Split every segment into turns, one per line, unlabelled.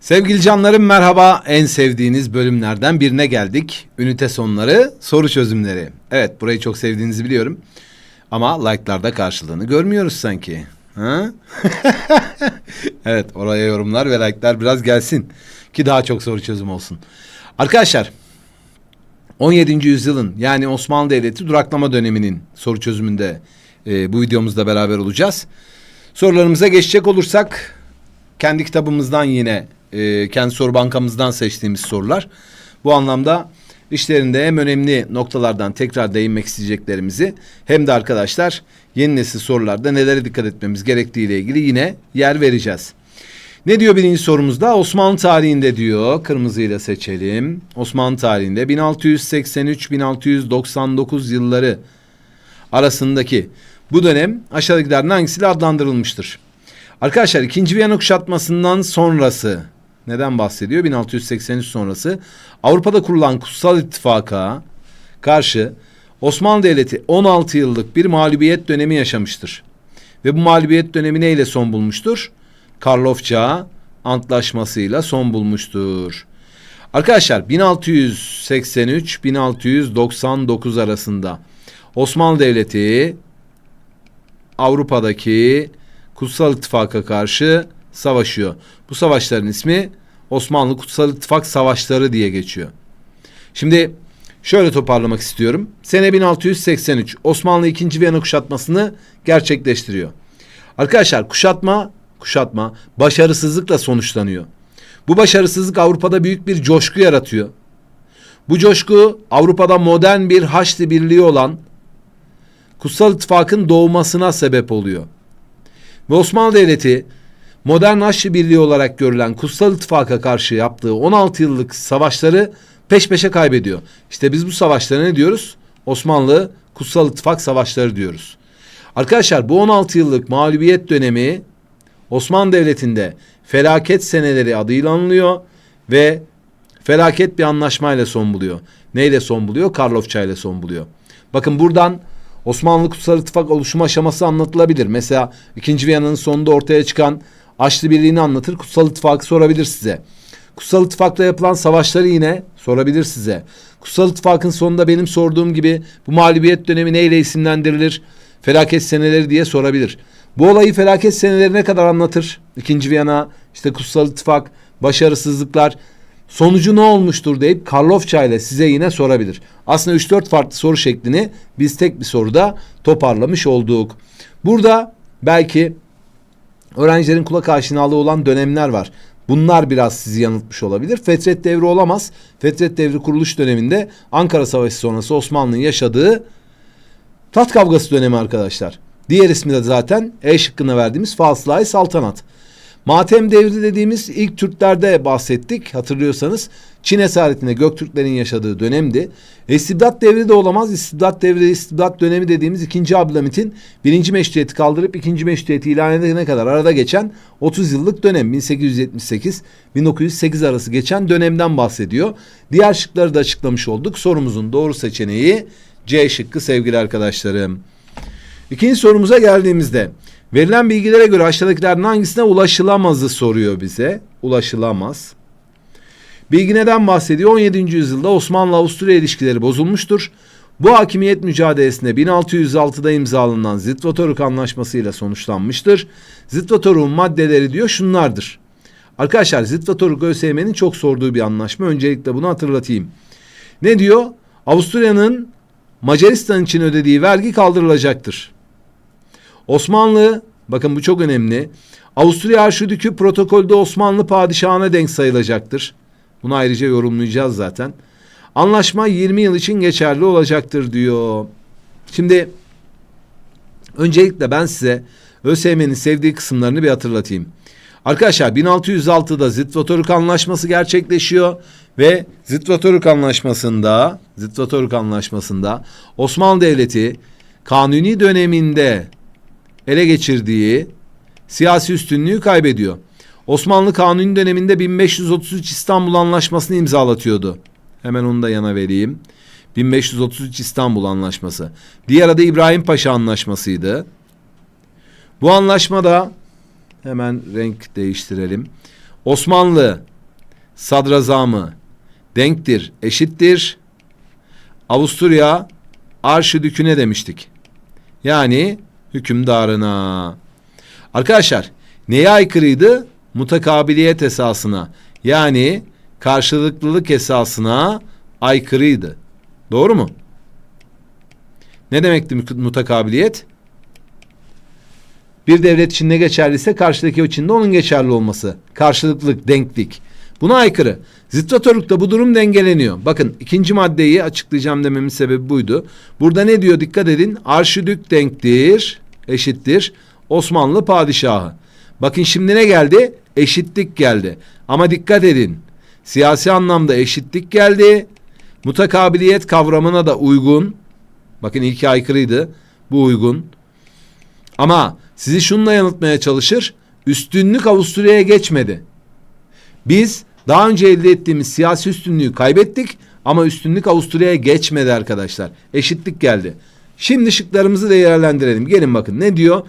Sevgili canlarım merhaba. En sevdiğiniz bölümlerden birine geldik. Ünite sonları, soru çözümleri. Evet burayı çok sevdiğinizi biliyorum. Ama like'larda karşılığını görmüyoruz sanki. Ha? evet oraya yorumlar ve like'lar biraz gelsin. Ki daha çok soru çözüm olsun. Arkadaşlar 17. yüzyılın yani Osmanlı Devleti duraklama döneminin soru çözümünde e, bu videomuzda beraber olacağız. Sorularımıza geçecek olursak kendi kitabımızdan yine e, kendi soru bankamızdan seçtiğimiz sorular. Bu anlamda işlerinde hem önemli noktalardan tekrar değinmek isteyeceklerimizi hem de arkadaşlar yeni nesil sorularda nelere dikkat etmemiz gerektiği ile ilgili yine yer vereceğiz. Ne diyor birinci sorumuzda? Osmanlı tarihinde diyor. Kırmızıyla seçelim. Osmanlı tarihinde 1683-1699 yılları arasındaki bu dönem aşağıdakilerden hangisiyle adlandırılmıştır? Arkadaşlar 2. Viyana kuşatmasından sonrası neden bahsediyor? 1683 sonrası Avrupa'da kurulan Kutsal İttifak'a karşı Osmanlı Devleti 16 yıllık bir mağlubiyet dönemi yaşamıştır. Ve bu mağlubiyet dönemi neyle son bulmuştur? Karlofça Antlaşması'yla son bulmuştur. Arkadaşlar 1683-1699 arasında Osmanlı Devleti Avrupa'daki Kutsal İttifak'a karşı savaşıyor. Bu savaşların ismi Osmanlı Kutsal İttifak Savaşları diye geçiyor. Şimdi şöyle toparlamak istiyorum. Sene 1683 Osmanlı 2. Viyana kuşatmasını gerçekleştiriyor. Arkadaşlar kuşatma kuşatma başarısızlıkla sonuçlanıyor. Bu başarısızlık Avrupa'da büyük bir coşku yaratıyor. Bu coşku Avrupa'da modern bir Haçlı Birliği olan Kutsal İttifak'ın doğmasına sebep oluyor. Ve Osmanlı Devleti modern Haçlı Birliği olarak görülen Kutsal İttifak'a karşı yaptığı 16 yıllık savaşları peş peşe kaybediyor. İşte biz bu savaşlara ne diyoruz? Osmanlı Kutsal İttifak Savaşları diyoruz. Arkadaşlar bu 16 yıllık mağlubiyet dönemi Osmanlı Devleti'nde felaket seneleri adıyla anılıyor ve felaket bir anlaşmayla son buluyor. Neyle son buluyor? Karlofça ile son buluyor. Bakın buradan Osmanlı Kutsal İttifak oluşum aşaması anlatılabilir. Mesela 2. Viyana'nın sonunda ortaya çıkan Haçlı Birliği'ni anlatır. Kutsal İttifak'ı sorabilir size. Kutsal İttifak'la yapılan savaşları yine sorabilir size. Kutsal İttifak'ın sonunda benim sorduğum gibi bu mağlubiyet dönemi neyle isimlendirilir? Felaket seneleri diye sorabilir. Bu olayı felaket seneleri ne kadar anlatır? İkinci Viyana, işte Kutsal İttifak, başarısızlıklar, sonucu ne olmuştur deyip Karlofça ile size yine sorabilir. Aslında 3-4 farklı soru şeklini biz tek bir soruda toparlamış olduk. Burada belki öğrencilerin kulak aşinalığı olan dönemler var. Bunlar biraz sizi yanıltmış olabilir. Fetret devri olamaz. Fetret devri kuruluş döneminde Ankara Savaşı sonrası Osmanlı'nın yaşadığı tat kavgası dönemi arkadaşlar. Diğer ismi de zaten E şıkkına verdiğimiz Fasılay Saltanat. Matem devri dediğimiz ilk Türklerde bahsettik hatırlıyorsanız. Çin esaretinde Göktürklerin yaşadığı dönemdi. İstibdat devri de olamaz. İstibdat devri, istibdat dönemi dediğimiz 2. Abdülhamit'in birinci meşruiyeti kaldırıp ikinci meşruiyeti ilan edene kadar arada geçen 30 yıllık dönem 1878-1908 arası geçen dönemden bahsediyor. Diğer şıkları da açıklamış olduk. Sorumuzun doğru seçeneği C şıkkı sevgili arkadaşlarım. İkinci sorumuza geldiğimizde verilen bilgilere göre aşağıdakilerden hangisine ulaşılamazı soruyor bize. Ulaşılamaz. Bilgi neden bahsediyor? 17. yüzyılda Osmanlı-Avusturya ilişkileri bozulmuştur. Bu hakimiyet mücadelesinde 1606'da imzalanan Zitvatoruk Anlaşması ile sonuçlanmıştır. Zitvatoruk'un maddeleri diyor şunlardır. Arkadaşlar Zitvatoruk ÖSYM'nin çok sorduğu bir anlaşma. Öncelikle bunu hatırlatayım. Ne diyor? Avusturya'nın Macaristan için ödediği vergi kaldırılacaktır. Osmanlı, bakın bu çok önemli. Avusturya Arşidükü protokolde Osmanlı padişahına denk sayılacaktır. Bunu ayrıca yorumlayacağız zaten. Anlaşma 20 yıl için geçerli olacaktır diyor. Şimdi öncelikle ben size ÖSYM'nin sevdiği kısımlarını bir hatırlatayım. Arkadaşlar 1606'da Zitvatoruk Anlaşması gerçekleşiyor ve Zitvatoruk Anlaşması'nda Zitvatoruk Anlaşması'nda Osmanlı Devleti Kanuni döneminde ele geçirdiği siyasi üstünlüğü kaybediyor. Osmanlı Kanuni döneminde 1533 İstanbul Anlaşması'nı imzalatıyordu. Hemen onu da yana vereyim. 1533 İstanbul Anlaşması. Diğer adı İbrahim Paşa Anlaşması'ydı. Bu anlaşmada hemen renk değiştirelim. Osmanlı sadrazamı denktir, eşittir. Avusturya arşidüküne demiştik. Yani hükümdarına. Arkadaşlar neye aykırıydı? Mutakabiliyet esasına. Yani karşılıklılık esasına aykırıydı. Doğru mu? Ne demekti mutakabiliyet? Bir devlet için ne geçerliyse karşıdaki için de onun geçerli olması. Karşılıklılık, denklik. Buna aykırı. Zıtvatörlükte bu durum dengeleniyor. Bakın ikinci maddeyi açıklayacağım dememin sebebi buydu. Burada ne diyor dikkat edin. Arşidük denktir, eşittir. Osmanlı padişahı. Bakın şimdi ne geldi? Eşitlik geldi. Ama dikkat edin. Siyasi anlamda eşitlik geldi. Mutakabiliyet kavramına da uygun. Bakın ilki aykırıydı. Bu uygun. Ama sizi şununla yanıltmaya çalışır. Üstünlük Avusturya'ya geçmedi. Biz daha önce elde ettiğimiz siyasi üstünlüğü kaybettik ama üstünlük Avusturya'ya geçmedi arkadaşlar. Eşitlik geldi. Şimdi şıklarımızı değerlendirelim. Gelin bakın ne diyor?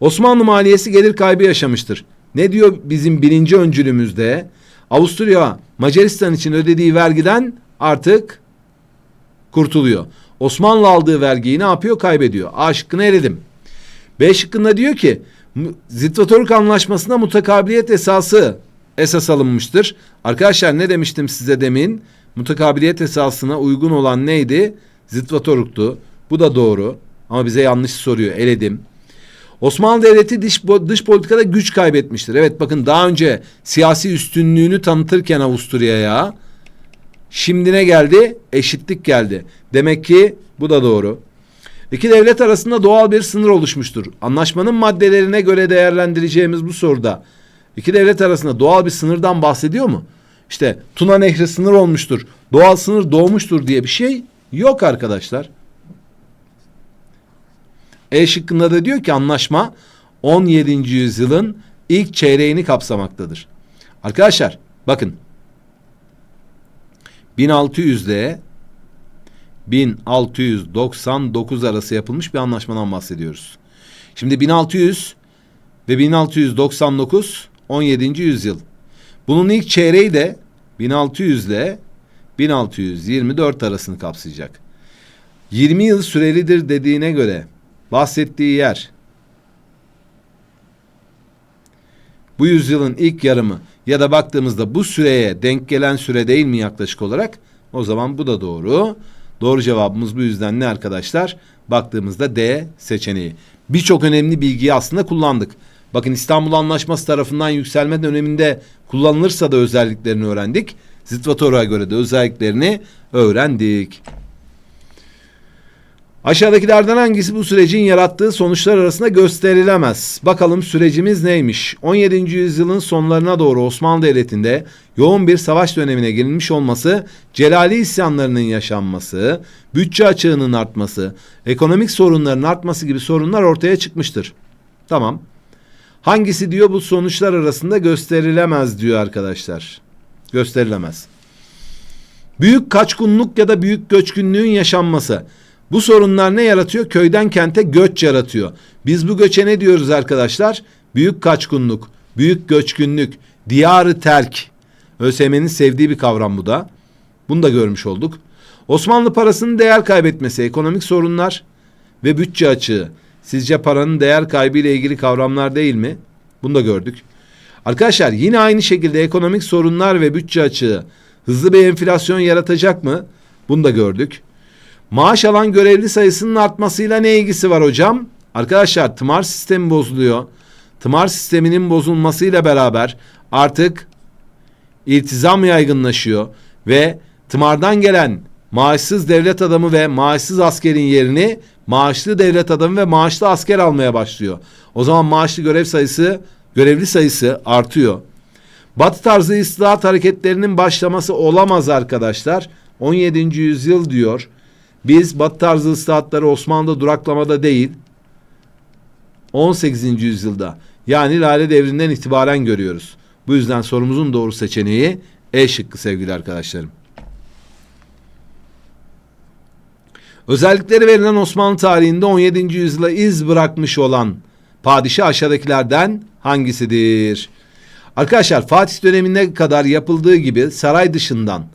Osmanlı maliyesi gelir kaybı yaşamıştır. Ne diyor bizim birinci öncülümüzde? Avusturya Macaristan için ödediği vergiden artık kurtuluyor. Osmanlı aldığı vergiyi ne yapıyor? Kaybediyor. A şıkkını eledim. B şıkkında diyor ki Zitvatoruk anlaşmasında mutakabiliyet esası esas alınmıştır. Arkadaşlar ne demiştim size demin? Mutakabiliyet esasına uygun olan neydi? Zitvatoruktu. Bu da doğru. Ama bize yanlış soruyor. Eledim. Osmanlı Devleti dış, dış politikada güç kaybetmiştir. Evet bakın daha önce siyasi üstünlüğünü tanıtırken Avusturya'ya şimdi ne geldi? Eşitlik geldi. Demek ki bu da doğru. İki devlet arasında doğal bir sınır oluşmuştur. Anlaşmanın maddelerine göre değerlendireceğimiz bu soruda iki devlet arasında doğal bir sınırdan bahsediyor mu? İşte Tuna Nehri sınır olmuştur. Doğal sınır doğmuştur diye bir şey yok arkadaşlar. E şıkkında da diyor ki anlaşma 17. yüzyılın ilk çeyreğini kapsamaktadır. Arkadaşlar bakın 1600 ile 1699 arası yapılmış bir anlaşmadan bahsediyoruz. Şimdi 1600 ve 1699 17. yüzyıl. Bunun ilk çeyreği de 1600 ile 1624 arasını kapsayacak. 20 yıl sürelidir dediğine göre bahsettiği yer bu yüzyılın ilk yarımı ya da baktığımızda bu süreye denk gelen süre değil mi yaklaşık olarak? O zaman bu da doğru. Doğru cevabımız bu yüzden ne arkadaşlar? Baktığımızda D seçeneği. Birçok önemli bilgiyi aslında kullandık. Bakın İstanbul Anlaşması tarafından yükselme döneminde kullanılırsa da özelliklerini öğrendik. Zitvator'a göre de özelliklerini öğrendik. Aşağıdakilerden hangisi bu sürecin yarattığı sonuçlar arasında gösterilemez? Bakalım sürecimiz neymiş? 17. yüzyılın sonlarına doğru Osmanlı Devleti'nde yoğun bir savaş dönemine girilmiş olması, Celali isyanlarının yaşanması, bütçe açığının artması, ekonomik sorunların artması gibi sorunlar ortaya çıkmıştır. Tamam. Hangisi diyor bu sonuçlar arasında gösterilemez diyor arkadaşlar. Gösterilemez. Büyük kaçkunluk ya da büyük göçkünlüğün yaşanması. Bu sorunlar ne yaratıyor? Köyden kente göç yaratıyor. Biz bu göçe ne diyoruz arkadaşlar? Büyük kaçkunluk, büyük göçkünlük, diyarı terk. ÖSYM'nin sevdiği bir kavram bu da. Bunu da görmüş olduk. Osmanlı parasının değer kaybetmesi, ekonomik sorunlar ve bütçe açığı. Sizce paranın değer kaybı ile ilgili kavramlar değil mi? Bunu da gördük. Arkadaşlar yine aynı şekilde ekonomik sorunlar ve bütçe açığı hızlı bir enflasyon yaratacak mı? Bunu da gördük. Maaş alan görevli sayısının artmasıyla ne ilgisi var hocam? Arkadaşlar tımar sistemi bozuluyor. Tımar sisteminin bozulmasıyla beraber artık iltizam yaygınlaşıyor ve tımardan gelen maaşsız devlet adamı ve maaşsız askerin yerini maaşlı devlet adamı ve maaşlı asker almaya başlıyor. O zaman maaşlı görev sayısı, görevli sayısı artıyor. Batı tarzı islahat hareketlerinin başlaması olamaz arkadaşlar. 17. yüzyıl diyor. Biz Batı tarzı ıslahatları Osmanlı'da duraklamada değil 18. yüzyılda yani Lale devrinden itibaren görüyoruz. Bu yüzden sorumuzun doğru seçeneği E şıkkı sevgili arkadaşlarım. Özellikleri verilen Osmanlı tarihinde 17. yüzyıla iz bırakmış olan padişah aşağıdakilerden hangisidir? Arkadaşlar Fatih dönemine kadar yapıldığı gibi saray dışından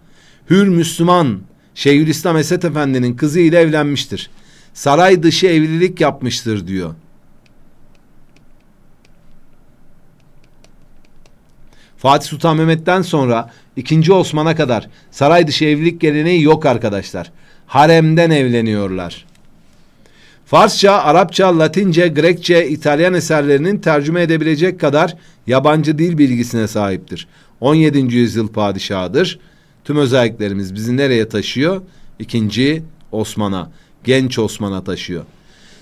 Hür Müslüman Şeyhülislam Esed Efendi'nin kızı ile evlenmiştir. Saray dışı evlilik yapmıştır diyor. Fatih Sultan Mehmet'ten sonra 2. Osman'a kadar saray dışı evlilik geleneği yok arkadaşlar. Haremden evleniyorlar. Farsça, Arapça, Latince, Grekçe, İtalyan eserlerinin tercüme edebilecek kadar yabancı dil bilgisine sahiptir. 17. yüzyıl padişahıdır. Tüm özelliklerimiz bizi nereye taşıyor? İkinci Osman'a, genç Osman'a taşıyor.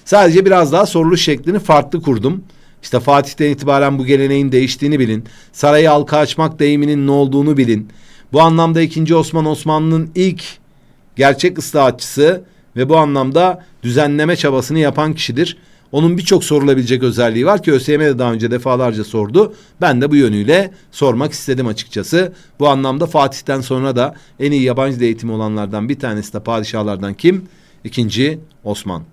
Sadece biraz daha soruluş şeklini farklı kurdum. İşte Fatih'ten itibaren bu geleneğin değiştiğini bilin. Sarayı halka açmak deyiminin ne olduğunu bilin. Bu anlamda 2. Osman Osmanlı'nın ilk gerçek ıslahatçısı ve bu anlamda düzenleme çabasını yapan kişidir. Onun birçok sorulabilecek özelliği var ki ÖSYM de daha önce defalarca sordu. Ben de bu yönüyle sormak istedim açıkçası. Bu anlamda Fatih'ten sonra da en iyi yabancı dil eğitimi olanlardan bir tanesi de padişahlardan kim? İkinci Osman.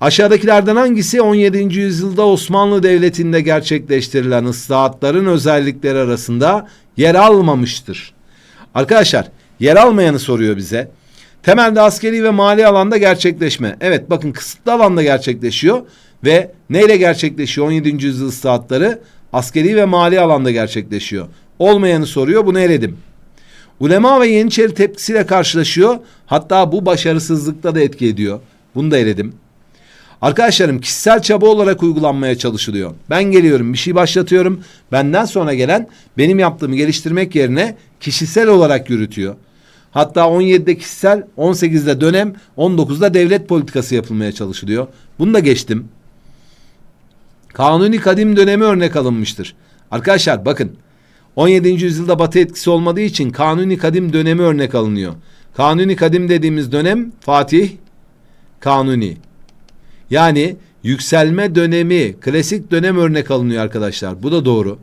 Aşağıdakilerden hangisi 17. yüzyılda Osmanlı Devleti'nde gerçekleştirilen ıslahatların özellikleri arasında yer almamıştır? Arkadaşlar yer almayanı soruyor bize. Temelde askeri ve mali alanda gerçekleşme. Evet bakın kısıtlı alanda gerçekleşiyor ve neyle gerçekleşiyor 17. yüzyıl ıslahatları? Askeri ve mali alanda gerçekleşiyor. Olmayanı soruyor bunu eledim. Ulema ve Yeniçeri tepkisiyle karşılaşıyor. Hatta bu başarısızlıkta da etki ediyor. Bunu da eledim. Arkadaşlarım kişisel çaba olarak uygulanmaya çalışılıyor. Ben geliyorum bir şey başlatıyorum. Benden sonra gelen benim yaptığımı geliştirmek yerine kişisel olarak yürütüyor. Hatta 17'de kişisel, 18'de dönem, 19'da devlet politikası yapılmaya çalışılıyor. Bunu da geçtim. Kanuni kadim dönemi örnek alınmıştır. Arkadaşlar bakın 17. yüzyılda batı etkisi olmadığı için kanuni kadim dönemi örnek alınıyor. Kanuni kadim dediğimiz dönem Fatih Kanuni. Yani yükselme dönemi, klasik dönem örnek alınıyor arkadaşlar. Bu da doğru.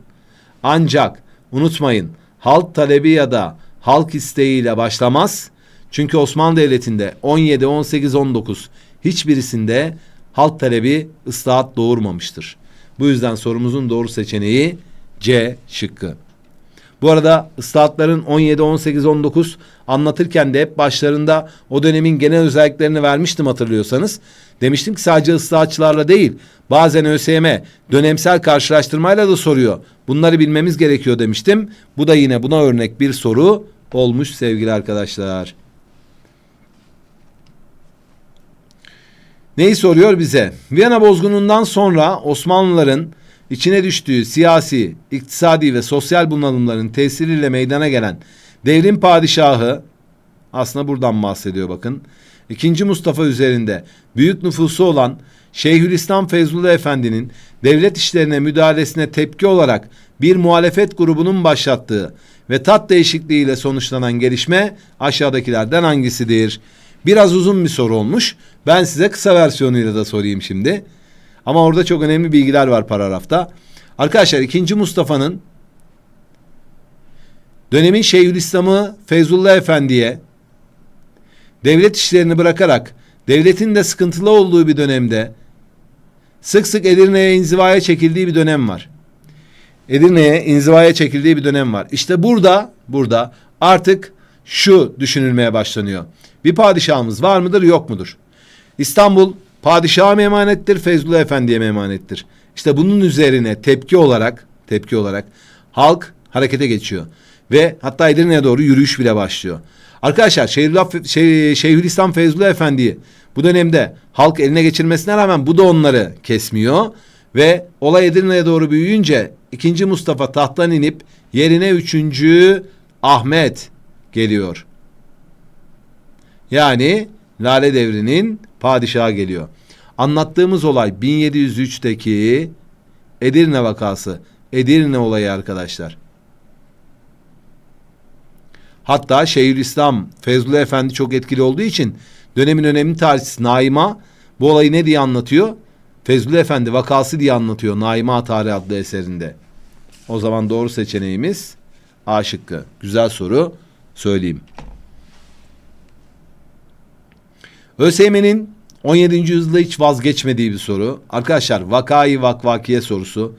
Ancak unutmayın halk talebi ya da halk isteğiyle başlamaz. Çünkü Osmanlı Devleti'nde 17, 18, 19 hiçbirisinde halk talebi ıslahat doğurmamıştır. Bu yüzden sorumuzun doğru seçeneği C şıkkı. Bu arada ıslahatların 17, 18, 19 anlatırken de hep başlarında o dönemin genel özelliklerini vermiştim hatırlıyorsanız. Demiştim ki sadece ıslahatçılarla değil bazen ÖSYM dönemsel karşılaştırmayla da soruyor. Bunları bilmemiz gerekiyor demiştim. Bu da yine buna örnek bir soru olmuş sevgili arkadaşlar. Neyi soruyor bize? Viyana bozgunundan sonra Osmanlıların içine düştüğü siyasi, iktisadi ve sosyal bunalımların tesiriyle meydana gelen devrim padişahı aslında buradan bahsediyor bakın. İkinci Mustafa üzerinde büyük nüfusu olan Şeyhülislam Feyzullah Efendi'nin devlet işlerine müdahalesine tepki olarak bir muhalefet grubunun başlattığı ve tat değişikliğiyle sonuçlanan gelişme aşağıdakilerden hangisidir? Biraz uzun bir soru olmuş. Ben size kısa versiyonuyla da sorayım şimdi. Ama orada çok önemli bilgiler var paragrafta. Arkadaşlar 2. Mustafa'nın dönemin Şeyhülislam'ı Feyzullah Efendi'ye devlet işlerini bırakarak devletin de sıkıntılı olduğu bir dönemde sık sık Edirne'ye inzivaya çekildiği bir dönem var. Edirne'ye inzivaya çekildiği bir dönem var. İşte burada burada artık şu düşünülmeye başlanıyor. Bir padişahımız var mıdır yok mudur? İstanbul padişaha mı emanettir Feyzullah Efendi'ye mi emanettir? İşte bunun üzerine tepki olarak tepki olarak halk harekete geçiyor. Ve hatta Edirne'ye doğru yürüyüş bile başlıyor. Arkadaşlar Şeyhülislam, şey, Şeyhülislam Efendi'yi bu dönemde halk eline geçirmesine rağmen bu da onları kesmiyor. Ve olay Edirne'ye doğru büyüyünce ikinci Mustafa tahttan inip yerine üçüncü Ahmet geliyor. Yani Lale Devri'nin padişahı geliyor. Anlattığımız olay 1703'teki Edirne vakası. Edirne olayı arkadaşlar. Hatta Şeyhülislam Fezlullah Efendi çok etkili olduğu için dönemin önemli tarihçisi Naima bu olayı ne diye anlatıyor? Fezlullah Efendi vakası diye anlatıyor Naima Tarih adlı eserinde. O zaman doğru seçeneğimiz A şıkkı. Güzel soru söyleyeyim. ÖSYM'nin 17. yüzyılda hiç vazgeçmediği bir soru. Arkadaşlar vakayı vakvakiye sorusu.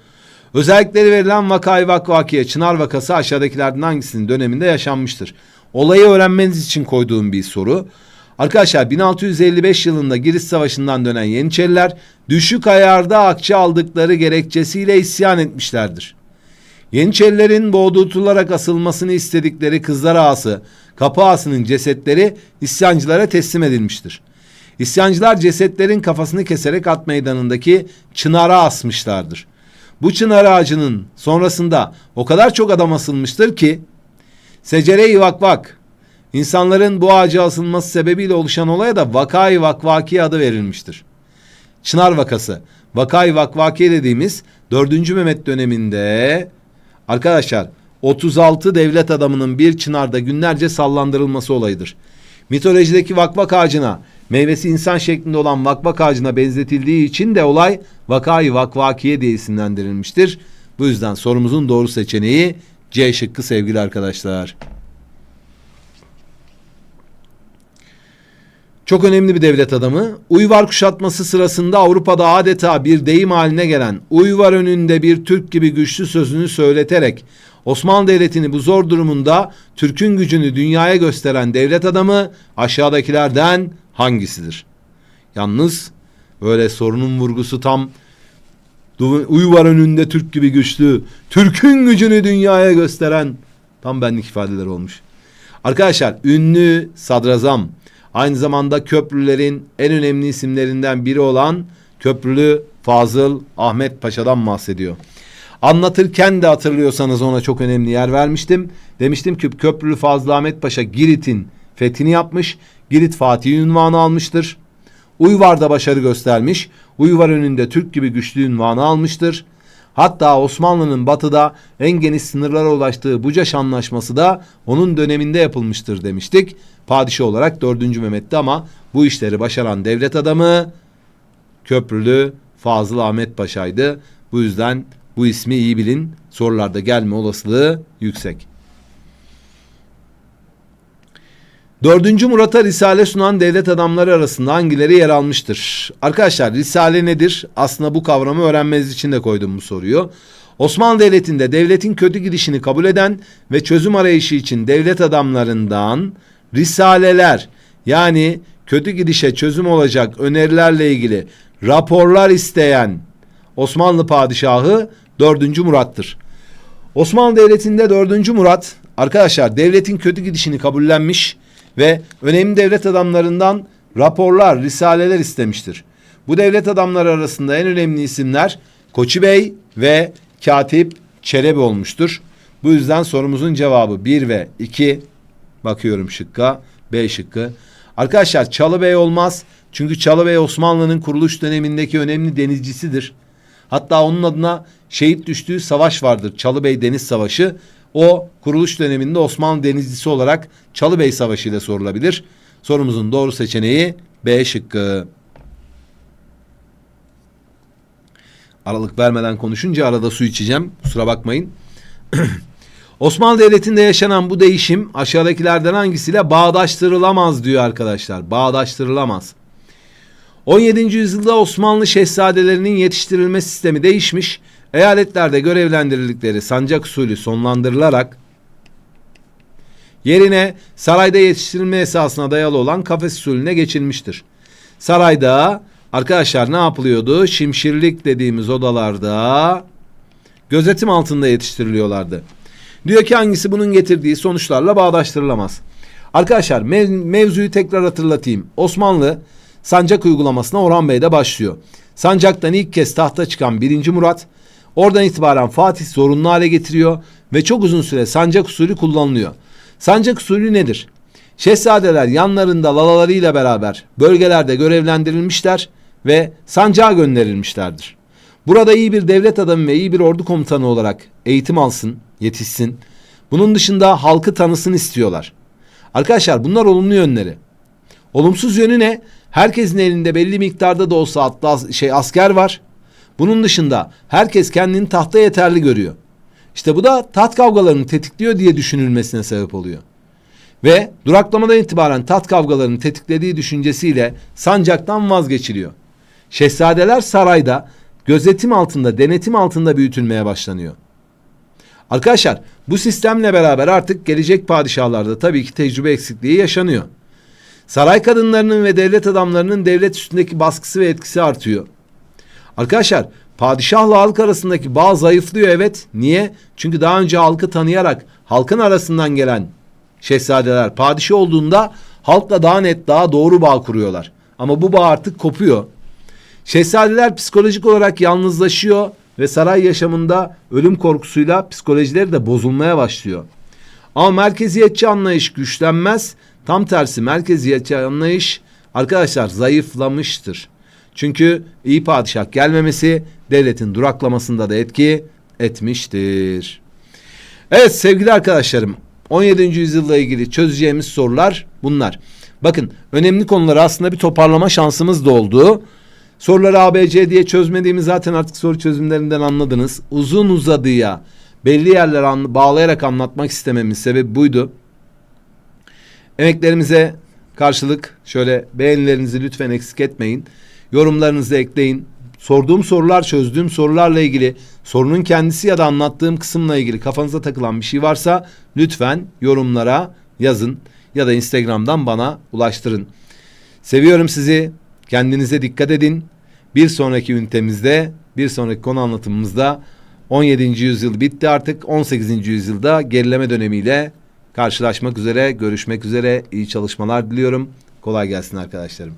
Özellikleri verilen vakayı vakvakiye Çınar vakası aşağıdakilerden hangisinin döneminde yaşanmıştır? Olayı öğrenmeniz için koyduğum bir soru. Arkadaşlar 1655 yılında Giriş Savaşı'ndan dönen Yeniçeriler düşük ayarda akçe aldıkları gerekçesiyle isyan etmişlerdir. Yeniçerilerin boğdurtularak asılmasını istedikleri kızlar ağası, kapı ağasının cesetleri isyancılara teslim edilmiştir. İsyancılar cesetlerin kafasını keserek at meydanındaki çınara asmışlardır. Bu çınar ağacının sonrasında o kadar çok adam asılmıştır ki secere-i vakvak insanların bu ağaca asılması sebebiyle oluşan olaya da vakayı vakvaki adı verilmiştir. Çınar vakası vakayı vakvaki dediğimiz 4. Mehmet döneminde arkadaşlar 36 devlet adamının bir çınarda günlerce sallandırılması olayıdır. Mitolojideki vakvak ağacına meyvesi insan şeklinde olan vakvak ağacına benzetildiği için de olay vakayı vakvakiye diye isimlendirilmiştir. Bu yüzden sorumuzun doğru seçeneği C şıkkı sevgili arkadaşlar. Çok önemli bir devlet adamı. Uyvar kuşatması sırasında Avrupa'da adeta bir deyim haline gelen Uyvar önünde bir Türk gibi güçlü sözünü söyleterek Osmanlı Devleti'ni bu zor durumunda Türk'ün gücünü dünyaya gösteren devlet adamı aşağıdakilerden hangisidir? Yalnız böyle sorunun vurgusu tam Uyvar önünde Türk gibi güçlü, Türk'ün gücünü dünyaya gösteren tam benlik ifadeler olmuş. Arkadaşlar ünlü sadrazam aynı zamanda köprülerin en önemli isimlerinden biri olan Köprülü Fazıl Ahmet Paşa'dan bahsediyor. Anlatırken de hatırlıyorsanız ona çok önemli yer vermiştim. Demiştim ki Köprülü Fazıl Ahmet Paşa Girit'in fethini yapmış. Girit Fatih ünvanı almıştır. Uyvar'da başarı göstermiş. Uyvar önünde Türk gibi güçlü ünvanı almıştır. Hatta Osmanlı'nın batıda en geniş sınırlara ulaştığı Bucaş Anlaşması da onun döneminde yapılmıştır demiştik. Padişah olarak 4. Mehmet'ti ama bu işleri başaran devlet adamı Köprülü Fazıl Ahmet Paşa'ydı. Bu yüzden bu ismi iyi bilin. Sorularda gelme olasılığı yüksek. Dördüncü Murat'a Risale sunan devlet adamları arasında hangileri yer almıştır? Arkadaşlar Risale nedir? Aslında bu kavramı öğrenmeniz için de koydum bu soruyu. Osmanlı Devleti'nde devletin kötü gidişini kabul eden ve çözüm arayışı için devlet adamlarından risaleler yani kötü gidişe çözüm olacak önerilerle ilgili raporlar isteyen Osmanlı padişahı 4. Murat'tır. Osmanlı Devleti'nde 4. Murat arkadaşlar devletin kötü gidişini kabullenmiş ve önemli devlet adamlarından raporlar, risaleler istemiştir. Bu devlet adamları arasında en önemli isimler Koçu Bey ve Katip Çelebi olmuştur. Bu yüzden sorumuzun cevabı 1 ve 2. Bakıyorum şıkka. B şıkkı. Arkadaşlar Çalı Bey olmaz. Çünkü Çalı Bey Osmanlı'nın kuruluş dönemindeki önemli denizcisidir. Hatta onun adına şehit düştüğü savaş vardır. Çalıbey Deniz Savaşı. O kuruluş döneminde Osmanlı denizcisi olarak Çalıbey Savaşı ile sorulabilir. Sorumuzun doğru seçeneği B şıkkı. Aralık vermeden konuşunca arada su içeceğim. Kusura bakmayın. Osmanlı Devleti'nde yaşanan bu değişim aşağıdakilerden hangisiyle bağdaştırılamaz diyor arkadaşlar. Bağdaştırılamaz. 17. yüzyılda Osmanlı şehzadelerinin yetiştirilme sistemi değişmiş. Eyaletlerde görevlendirildikleri sancak usulü sonlandırılarak yerine sarayda yetiştirilme esasına dayalı olan kafes usulüne geçilmiştir. Sarayda arkadaşlar ne yapılıyordu? Şimşirlik dediğimiz odalarda gözetim altında yetiştiriliyorlardı. Diyor ki hangisi bunun getirdiği sonuçlarla bağdaştırılamaz. Arkadaşlar mev mevzuyu tekrar hatırlatayım. Osmanlı sancak uygulamasına Orhan Bey'de başlıyor. Sancaktan ilk kez tahta çıkan 1. Murat oradan itibaren Fatih zorunlu hale getiriyor ve çok uzun süre sancak usulü kullanılıyor. Sancak usulü nedir? Şehzadeler yanlarında lalalarıyla beraber bölgelerde görevlendirilmişler ve sancağa gönderilmişlerdir. Burada iyi bir devlet adamı ve iyi bir ordu komutanı olarak eğitim alsın, yetişsin. Bunun dışında halkı tanısın istiyorlar. Arkadaşlar bunlar olumlu yönleri. Olumsuz yönü ne? Herkesin elinde belli miktarda da olsa atla, şey asker var. Bunun dışında herkes kendini tahta yeterli görüyor. İşte bu da taht kavgalarını tetikliyor diye düşünülmesine sebep oluyor. Ve duraklamadan itibaren taht kavgalarını tetiklediği düşüncesiyle sancaktan vazgeçiliyor. Şehzadeler sarayda gözetim altında, denetim altında büyütülmeye başlanıyor. Arkadaşlar bu sistemle beraber artık gelecek padişahlarda tabii ki tecrübe eksikliği yaşanıyor. Saray kadınlarının ve devlet adamlarının devlet üstündeki baskısı ve etkisi artıyor. Arkadaşlar padişahla halk arasındaki bağ zayıflıyor evet. Niye? Çünkü daha önce halkı tanıyarak halkın arasından gelen şehzadeler padişah olduğunda halkla daha net daha doğru bağ kuruyorlar. Ama bu bağ artık kopuyor. Şehzadeler psikolojik olarak yalnızlaşıyor ve saray yaşamında ölüm korkusuyla psikolojileri de bozulmaya başlıyor. Ama merkeziyetçi anlayış güçlenmez. Tam tersi merkeziyetçi anlayış arkadaşlar zayıflamıştır. Çünkü iyi padişah gelmemesi devletin duraklamasında da etki etmiştir. Evet sevgili arkadaşlarım 17. yüzyılla ilgili çözeceğimiz sorular bunlar. Bakın önemli konuları aslında bir toparlama şansımız da oldu. Soruları ABC diye çözmediğimi zaten artık soru çözümlerinden anladınız. Uzun uzadıya belli yerler an, bağlayarak anlatmak istememin sebebi buydu. Emeklerimize karşılık şöyle beğenilerinizi lütfen eksik etmeyin. Yorumlarınızı ekleyin. Sorduğum sorular, çözdüğüm sorularla ilgili, sorunun kendisi ya da anlattığım kısımla ilgili kafanıza takılan bir şey varsa lütfen yorumlara yazın ya da Instagram'dan bana ulaştırın. Seviyorum sizi. Kendinize dikkat edin. Bir sonraki ünitemizde, bir sonraki konu anlatımımızda 17. yüzyıl bitti artık. 18. yüzyılda gerileme dönemiyle karşılaşmak üzere, görüşmek üzere. İyi çalışmalar diliyorum. Kolay gelsin arkadaşlarım.